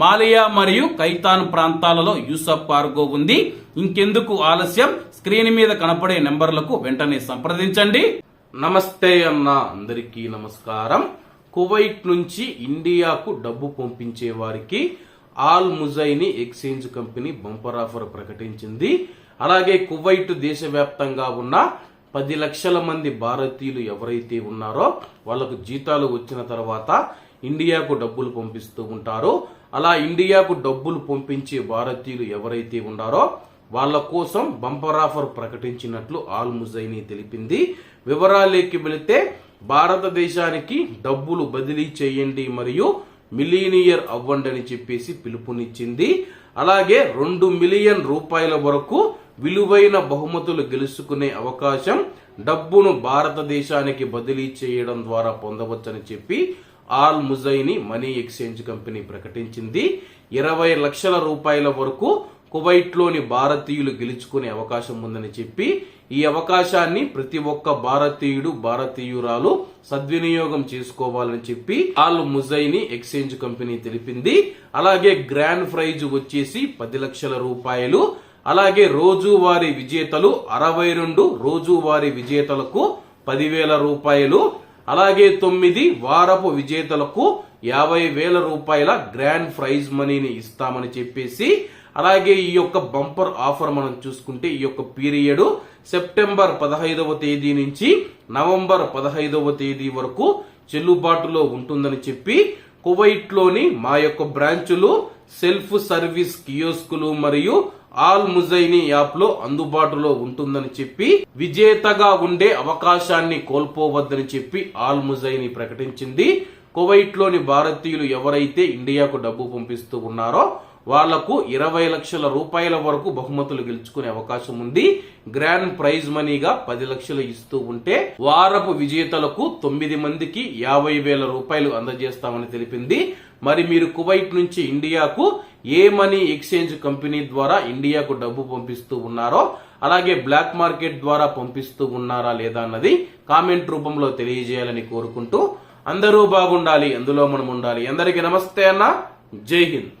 మాలియా మరియు కైతాన్ ప్రాంతాలలో యూసఫ్ కార్గో ఉంది. ఇంకెందుకు ఆలస్యం? స్క్రీన్ మీద కనపడే నెంబర్లకు వెంటనే సంప్రదించండి. నమస్తే అన్న అందరికీ నమస్కారం. కువైట్ నుంచి ఇండియాకు డబ్బు పంపించే వారికి Al Muzaini exchange company bumper offer ప్రకటించింది. అలాగే కువైట్ దేశవ్యాప్తంగా ఉన్న పది లక్షల మంది భారతీయులు ఎవరైతే ఉన్నారో వాళ్ళకు జీతాలు వచ్చిన తర్వాత ఇండియాకు డబ్బులు పంపిస్తూ ఉంటారో అలా ఇండియాకు డబ్బులు పంపించే భారతీయులు ఎవరైతే ఉన్నారో వాళ్ళ కోసం బంపర్ ఆఫర్ ప్రకటించినట్లు ఆల్ ముజైని తెలిపింది. వివరాలేకి వెళితే భారతదేశానికి డబ్బులు బదిలీ చేయండి మరియు మిలీనియర్ అవ్వండి అని చెప్పేసి పిలుపునిచ్చింది. అలాగే రెండు మిలియన్ రూపాయల వరకు విలువైన బహుమతులు గెలుచుకునే అవకాశం డబ్బును భారతదేశానికి బదిలీ చేయడం ద్వారా పొందవచ్చని చెప్పి Al Muzaini money exchange company ప్రకటించింది. ఇరవై లక్షల రూపాయల వరకు కువైట్లోని భారతీయులు గెలుచుకునే అవకాశం ఉందని చెప్పి ఈ అవకాశాన్ని ప్రతి ఒక్క భారతీయుడు భారతీయురాలు సద్వినియోగం చేసుకోవాలని చెప్పి ఆల్ ముజైని ఎక్స్చేంజ్ కంపెనీ తెలిపింది. అలాగే గ్రాండ్ ప్రైజ్ వచ్చేసి పది లక్షల రూపాయలు. అలాగే రోజువారీ విజేతలు అరవై రెండు రోజువారీ విజేతలకు పదివేల రూపాయలు. అలాగే తొమ్మిది వారపు విజేతలకు యాభై వేల రూపాయల గ్రాండ్ ప్రైజ్ మనీని ఇస్తామని చెప్పేసి అలాగే ఈ యొక్క బంపర్ ఆఫర్ మనం చూసుకుంటే ఈ యొక్క పీరియడ్ సెప్టెంబర్ పదహైదవ తేదీ నుంచి నవంబర్ పదహైదవ తేదీ వరకు చెల్లుబాటులో ఉంటుందని చెప్పి కువైట్లోని మా యొక్క బ్రాంచులు సెల్ఫ్ సర్వీస్ కియోస్కులు మరియు ఆల్ ముజైని యాప్లో అందుబాటులో ఉంటుందని చెప్పి విజేతగా ఉండే అవకాశాన్ని కోల్పోవద్దని చెప్పి ఆల్ ముజైని ప్రకటించింది. కువైట్లోని భారతీయులు ఎవరైతే ఇండియాకు డబ్బు పంపిస్తూ ఉన్నారో వాళ్ళకు ఇరవై లక్షల రూపాయల వరకు బహుమతులు గెలుచుకునే అవకాశం ఉంది. గ్రాండ్ ప్రైజ్ మనీగా పది లక్షలు ఇస్తూ ఉంటే వారపు విజేతలకు తొమ్మిది మందికి యాభై వేల రూపాయలు అందజేస్తామని తెలిపింది. మరి మీరు కువైట్ నుంచి ఇండియాకు ఏ మనీ ఎక్స్చేంజ్ కంపెనీ ద్వారా ఇండియాకు డబ్బు పంపిస్తూ ఉన్నారో అలాగే బ్లాక్ మార్కెట్ ద్వారా పంపిస్తూ ఉన్నారా లేదా అన్నది కామెంట్ రూపంలో తెలియజేయాలని కోరుకుంటూ అందరూ బాగుండాలి అందులో మనం ఉండాలి. అందరికీ నమస్తే అన్న. జై హింద్.